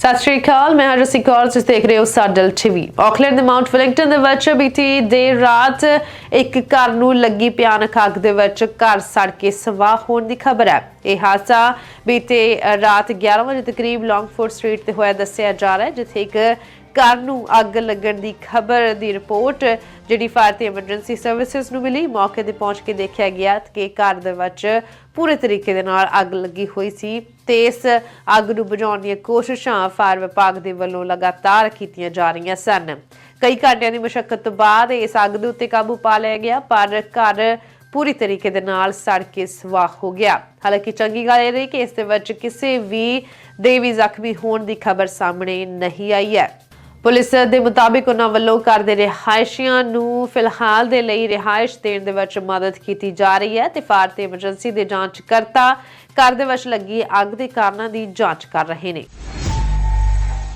ਸਤਿ ਸ਼੍ਰੀ ਅਕਾਲ, ਮੈਂ ਹਰਜੀਤ ਕੌਰ, ਤੁਸੀਂ ਦੇਖ ਰਹੇ ਹੋ ਸਾਡਲ ਟੀਵੀ ਆਕਲੈਂਡ ਦੇ ਮਾਊਂਟ ਵੈਲਿੰਗਟਨ ਦੇ ਵਿੱਚ ਬੀਤੀ ਦੇਰ ਰਾਤ ਇੱਕ ਘਰ ਨੂੰ ਲੱਗੀ ਭਿਆਨਕ ਅੱਗ ਦੇ ਵਿੱਚ ਘਰ ਸੜ ਕੇ ਸਵਾਹ ਹੋਣ ਦੀ ਖਬਰ ਹੈ। ਇਹ ਹਾਦਸਾ ਬੀਤੇ ਰਾਤ 11 ਵਜੇ ਤਕਰੀਬ ਲੌਂਗਫੋਰਡ ਸਟਰੀਟ ਤੇ ਹੋਇਆ ਦੱਸਿਆ ਜਾ ਰਿਹਾ ਹੈ, ਜਿੱਥੇ ਇੱਕ ਘਰ ਨੂੰ ਅੱਗ ਲੱਗਣ ਦੀ ਖਬਰ ਦੀ ਰਿਪੋਰਟ ਜਿਹੜੀ ਫਾਇਰ ਤੇ ਐਮਰਜੈਂਸੀ ਸਰਵਿਸਿਜ਼ ਨੂੰ ਮਿਲੀ, ਮੌਕੇ ਤੇ ਪਹੁੰਚ ਕੇ ਦੇਖਿਆ ਗਿਆ ਕਿ ਘਰ ਦੇ ਵਿੱਚ ਪੂਰੇ ਤਰੀਕੇ ਦੇ ਨਾਲ ਅੱਗ ਲੱਗੀ ਹੋਈ ਸੀ ਤੇ ਇਸ ਅੱਗ ਨੂੰ ਬੁਝਾਉਣ ਦੀਆਂ ਕੋਸ਼ਿਸ਼ਾਂ ਫਾਇਰ ਵਿਭਾਗ ਦੇ ਵੱਲੋਂ ਲਗਾਤਾਰ ਕੀਤੀਆਂ ਜਾ ਰਹੀਆਂ ਸਨ। ਕਈ ਘੰਟਿਆਂ ਦੀ ਮੁਸ਼ਕਲ ਤੋਂ ਬਾਅਦ ਇਸ ਅੱਗ ਦੇ ਉੱਤੇ ਕਾਬੂ ਪਾ ਲਿਆ ਗਿਆ, ਪਰ ਘਰ ਪੂਰੀ ਤਰੀਕੇ ਦੇ ਨਾਲ ਸੜ ਕੇ ਸਵਾਹ ਹੋ ਗਿਆ। ਹਾਲਾਂਕਿ ਚੰਗੀ ਗੱਲ ਇਹ ਰਹੀ ਕਿ ਇਸ ਦੇ ਵਿੱਚ ਕਿਸੇ ਵੀ ਦੇ ਵੀ ਜ਼ਖਮੀ ਹੋਣ ਦੀ ਖਬਰ ਸਾਹਮਣੇ ਨਹੀਂ ਆਈ ਹੈ। ਪੁਲਿਸ ਦੇ ਮੁਤਾਬਿਕ ਉਹਨਾਂ ਵੱਲੋਂ ਘਰ ਦੇ ਰਿਹਾਇਸ਼ੀਆਂ ਨੂੰ ਫਿਲਹਾਲ ਦੇ ਲਈ ਰਿਹਾਇਸ਼ ਦੇਣ ਦੇ ਵਿੱਚ ਮਦਦ ਕੀਤੀ ਜਾ ਰਹੀ ਹੈ। ਤੇ ਫਾਇਰ ਤੇ ਐਮਰਜੈਂਸੀ ਦੇ ਜਾਂਚ ਕਰਤਾ ਘਰ ਦੇ ਵਿੱਚ ਲੱਗੀ ਅੱਗ ਦੇ ਕਾਰਨਾਂ ਦੀ ਜਾਂਚ ਕਰ ਰਹੇ ਨੇ।